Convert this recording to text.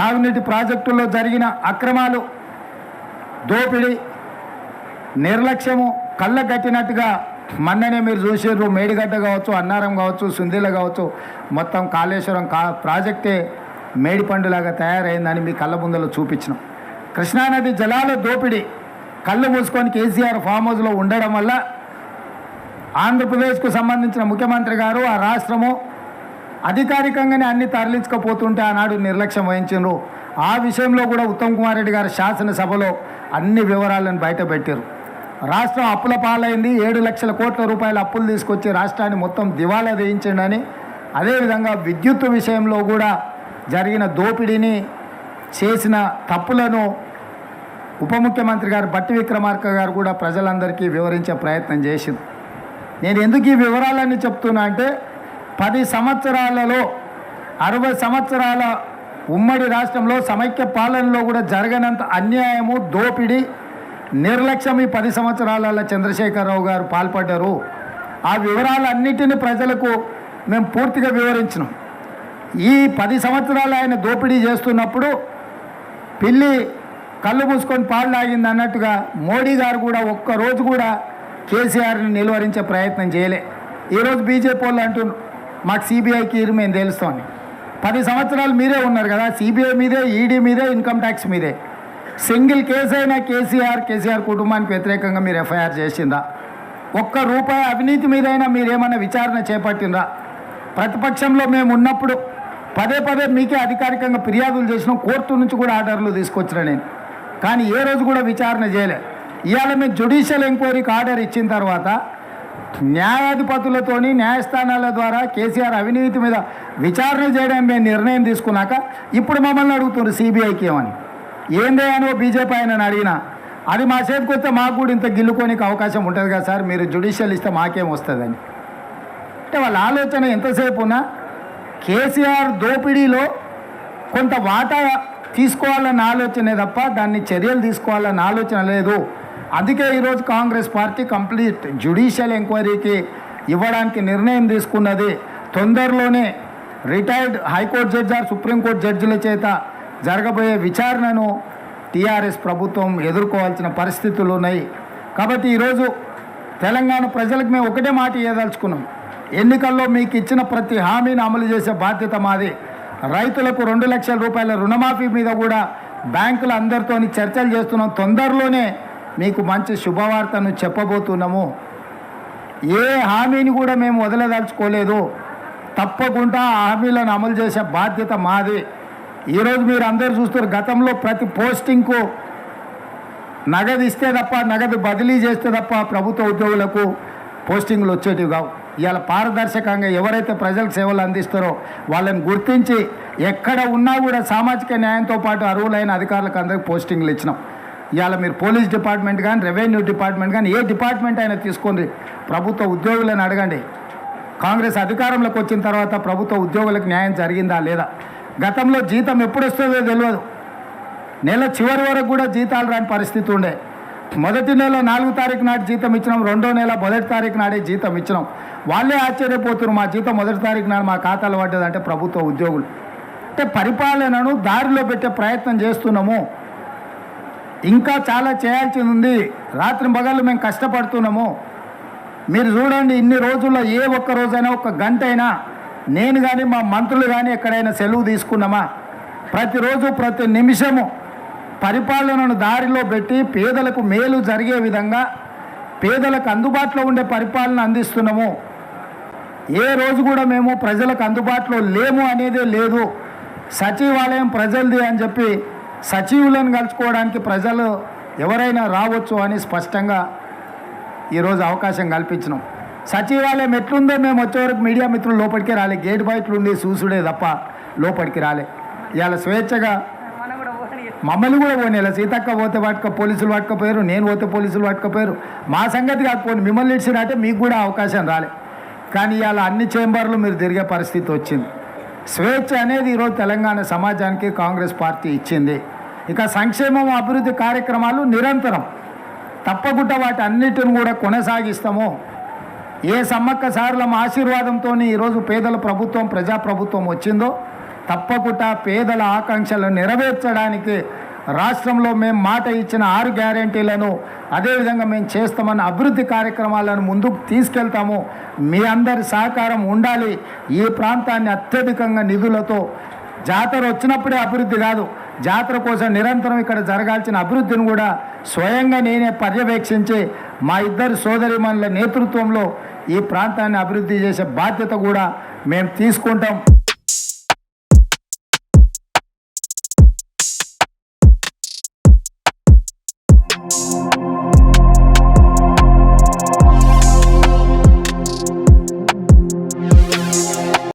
సాగునీటి ప్రాజెక్టుల్లో జరిగిన అక్రమాలు దోపిడీ నిర్లక్ష్యము కళ్ళ కట్టినట్టుగా మొన్ననే మీరు చూసారు మేడిగడ్డ కావచ్చు అన్నారం కావచ్చు సుందీల కావచ్చు మొత్తం కాళేశ్వరం కా ప్రాజెక్టే మేడిపండులాగా తయారైందని మీ కళ్ళ ముందలో చూపించినాం. కృష్ణానది జలాల దోపిడీ కళ్ళు మూసుకొని కేసీఆర్ ఫామ్ హౌస్లో ఉండడం వల్ల ఆంధ్రప్రదేశ్కు సంబంధించిన ముఖ్యమంత్రి గారు ఆ రాష్ట్రము అధికారికంగానే అన్ని తరలించకపోతుంటే ఆనాడు నిర్లక్ష్యం వహించారు ఆ విషయంలో కూడా ఉత్తమ్ కుమార్ రెడ్డి గారు శాసనసభలో అన్ని వివరాలను బయటపెట్టారు రాష్ట్రం అప్పుల పాలైంది. ఏడు లక్షల కోట్ల రూపాయల అప్పులు తీసుకొచ్చి రాష్ట్రాన్ని మొత్తం దివాలా వేయించండి అదేవిధంగా విద్యుత్ విషయంలో కూడా జరిగిన దోపిడీని చేసిన తప్పులను ఉప ముఖ్యమంత్రి గారు బట్టి విక్రమార్క గారు కూడా ప్రజలందరికీ వివరించే ప్రయత్నం చేసింది. నేను ఎందుకు ఈ వివరాలన్నీ చెప్తున్నా అంటే పది సంవత్సరాలలో అరవై సంవత్సరాల ఉమ్మడి రాష్ట్రంలో సమైక్య పాలనలో కూడా జరగనంత అన్యాయము దోపిడీ నిర్లక్ష్యం ఈ పది సంవత్సరాలలో చంద్రశేఖరరావు గారు పాల్పడ్డారు. ఆ వివరాలన్నిటిని ప్రజలకు మేము పూర్తిగా వివరించినాం. ఈ పది సంవత్సరాలు ఆయన దోపిడీ చేస్తున్నప్పుడు పిల్లి కళ్ళు మూసుకొని పాలు లాగింది అన్నట్టుగా మోడీ గారు కూడా ఒక్క రోజు కూడా కేసీఆర్ని నిలువరించే ప్రయత్నం చేయలే. ఈరోజు బీజేపీ వాళ్ళు అంటున్నారు మాకు సిబిఐకి ఇరు మేము తెలుస్తామని పది సంవత్సరాలు మీరే ఉన్నారు కదా సిబిఐ మీదే ఈడీ మీదే ఇన్కమ్ ట్యాక్స్ మీదే. సింగిల్ కేసు అయినా కేసీఆర్ కేసీఆర్ కుటుంబానికి వ్యతిరేకంగా మీరు ఎఫ్ఐఆర్ చేసిందా ఒక్క రూపాయి అవినీతి మీదైనా మీరేమన్నా విచారణ చేపట్టిందా ప్రతిపక్షంలో మేము ఉన్నప్పుడు పదే పదే మీకే అధికారికంగా ఫిర్యాదులు చేసినాం కోర్టు నుంచి కూడా ఆర్డర్లు తీసుకొచ్చిన నేను. కానీ ఏ రోజు కూడా విచారణ చేయలే. ఇవాళ మేము జ్యుడిషియల్ ఎంక్వైరీకి ఆర్డర్ ఇచ్చిన తర్వాత న్యాయాధిపతులతోని న్యాయస్థానాల ద్వారా కేసీఆర్ అవినీతి మీద విచారణ చేయడానికి మేము నిర్ణయం తీసుకున్నాక ఇప్పుడు మమ్మల్ని అడుగుతున్నారు సిబిఐకి ఏమని. ఏందే అని బీజేపీ ఆయన అడిగినా అది మా చేతికి వస్తే మాకు కూడా ఇంత గిల్లుకోనికి అవకాశం ఉంటుంది కదా సార్ మీరు జ్యుడిషియల్ ఇస్తే మాకేం వస్తుందని. అంటే వాళ్ళ ఆలోచన ఎంతసేపు ఉన్నా కేసీఆర్ దోపిడీలో కొంత వాటా తీసుకోవాలన్న ఆలోచనే తప్ప దాన్ని చర్యలు తీసుకోవాలన్న ఆలోచన లేదు. అందుకే ఈరోజు కాంగ్రెస్ పార్టీ కంప్లీట్ జ్యుడిషియల్ ఎంక్వైరీకి ఇవ్వడానికి నిర్ణయం తీసుకున్నది. తొందరలోనే retired high court judge or supreme court జడ్జిల చేత జరగబోయే విచారణను టీఆర్ఎస్ ప్రభుత్వం ఎదుర్కోవాల్సిన పరిస్థితులు ఉన్నాయి. కాబట్టి ఈరోజు తెలంగాణ ప్రజలకు మేము ఒకటే మాట ఇవ్వదలుచుకున్నాం ఎన్నికల్లో మీకు ఇచ్చిన ప్రతి హామీని అమలు చేసే బాధ్యత మాది. రైతులకు రెండు లక్షల రూపాయల రుణమాఫీ మీద కూడా బ్యాంకుల అందరితోని చర్చలు చేస్తున్నాం. తొందరలోనే మీకు మంచి శుభవార్తను చెప్పబోతున్నాము. ఏ హామీని కూడా మేము వదలదలుచుకోలేదు. తప్పకుండా ఆ హామీలను అమలు చేసే బాధ్యత మాది. ఈరోజు మీరు అందరు చూస్తారు గతంలో ప్రతి పోస్టింగ్కు నగదు ఇస్తే తప్ప నగదు బదిలీ చేస్తే తప్ప ప్రభుత్వ ఉద్యోగులకు పోస్టింగ్లు వచ్చేటివి కావు. ఇవాళ పారదర్శకంగా ఎవరైతే ప్రజలకు సేవలు అందిస్తారో వాళ్ళని గుర్తించి ఎక్కడ ఉన్నా కూడా సామాజిక న్యాయంతో పాటు అర్హులైన అధికారులకు అందరికీ పోస్టింగ్లు ఇచ్చినాం. ఇవాళ మీరు పోలీస్ డిపార్ట్మెంట్ కానీ రెవెన్యూ డిపార్ట్మెంట్ కానీ ఏ డిపార్ట్మెంట్ అయినా తీసుకోండి. ప్రభుత్వ ఉద్యోగులను అడగండి. కాంగ్రెస్ అధికారంలోకి వచ్చిన తర్వాత ప్రభుత్వ ఉద్యోగులకు న్యాయం జరిగిందా లేదా? గతంలో జీతం ఎప్పుడు వస్తుందో తెలియదు నెల చివరి వరకు కూడా జీతాలు రాని పరిస్థితి ఉండే. మొదటి నెల నాలుగు తారీఖు నాటి జీతం ఇచ్చినాం. రెండో నెల మొదటి తారీఖు నాడే జీతం ఇచ్చినాం. వాళ్ళే ఆశ్చర్యపోతున్నారు. మా జీతం మొదటి తారీఖు నాడు మా ఖాతాలో పడ్డదంటే ప్రభుత్వ ఉద్యోగులు. అంటే పరిపాలనను దారిలో పెట్టే ప్రయత్నం చేస్తున్నాము. ఇంకా చాలా చేయాల్సింది ఉంది. రాత్రి పగళ్ళు మేము కష్టపడుతున్నాము. మీరు చూడండి ఇన్ని రోజుల్లో ఏ ఒక్క రోజైనా ఒక గంట అయినా నేను కానీ మా మంత్రులు కానీ ఎక్కడైనా సెలవు తీసుకున్నామా? ప్రతిరోజు ప్రతి నిమిషము పరిపాలనను దారిలో పెట్టి పేదలకు మేలు జరిగే విధంగా పేదలకు అందుబాటులో ఉండే పరిపాలన అందిస్తున్నాము. ఏ రోజు కూడా మేము ప్రజలకు అందుబాటులో లేము అనేదే లేదు. సచివాలయం ప్రజలది అని చెప్పి సచివులను కలుసుకోవడానికి ప్రజలు ఎవరైనా రావచ్చు అని స్పష్టంగా ఈరోజు అవకాశం కల్పించినాం. సచివాలయం ఎట్లుందో మేము వచ్చేవరకు మీడియా మిత్రులు లోపలికి రాలే. గేట్ బయటలు ఉండి చూసుడే తప్ప లోపలికి రాలే. ఇవాళ స్వేచ్ఛగా మమ్మల్ని కూడా పోనీ. సీతక్క పోతే పట్టుక పోలీసులు పట్టుకపోయారు నేను పోతే పోలీసులు పట్టుకపోయారు మా సంగతి కాకపోయింది మిమ్మల్ని ఇచ్చినట్టే మీకు కూడా అవకాశం రాలే. కానీ ఇవాళ అన్ని చేంబర్లు మీరు తిరిగే పరిస్థితి వచ్చింది. స్వేచ్ఛ అనేది ఈరోజు తెలంగాణ సమాజానికి కాంగ్రెస్ పార్టీ ఇచ్చింది. ఇక సంక్షేమం అభివృద్ధి కార్యక్రమాలు నిరంతరం. తప్పకుండా వాటి అన్నిటిని కూడా కొనసాగిస్తాము. ఏ సమ్మక్క సారలం ఆశీర్వాదంతో ఈరోజు పేదల ప్రభుత్వం ప్రజాప్రభుత్వం వచ్చిందో తప్పకుండా పేదల ఆకాంక్షలను నెరవేర్చడానికి రాష్ట్రంలో మేము మాట ఇచ్చిన ఆరు గ్యారంటీలను అదేవిధంగా మేము చేస్తామన్న అభివృద్ధి కార్యక్రమాలను ముందుకు తీసుకెళ్తాము. మీ అందరి సహకారం ఉండాలి. ఈ ప్రాంతాన్ని అత్యధికంగా నిధులతో జాతర వచ్చినప్పుడే అభివృద్ధి కాదు. జాతర కోసం నిరంతరం ఇక్కడ జరగాల్సిన అభివృద్ధిని కూడా స్వయంగా నేనే పర్యవేక్షించి మా ఇద్దరు సోదరిమణుల నేతృత్వంలో ఈ ప్రాంతాన్ని అభివృద్ధి చేసే బాధ్యత కూడా మేము తీసుకుంటాం.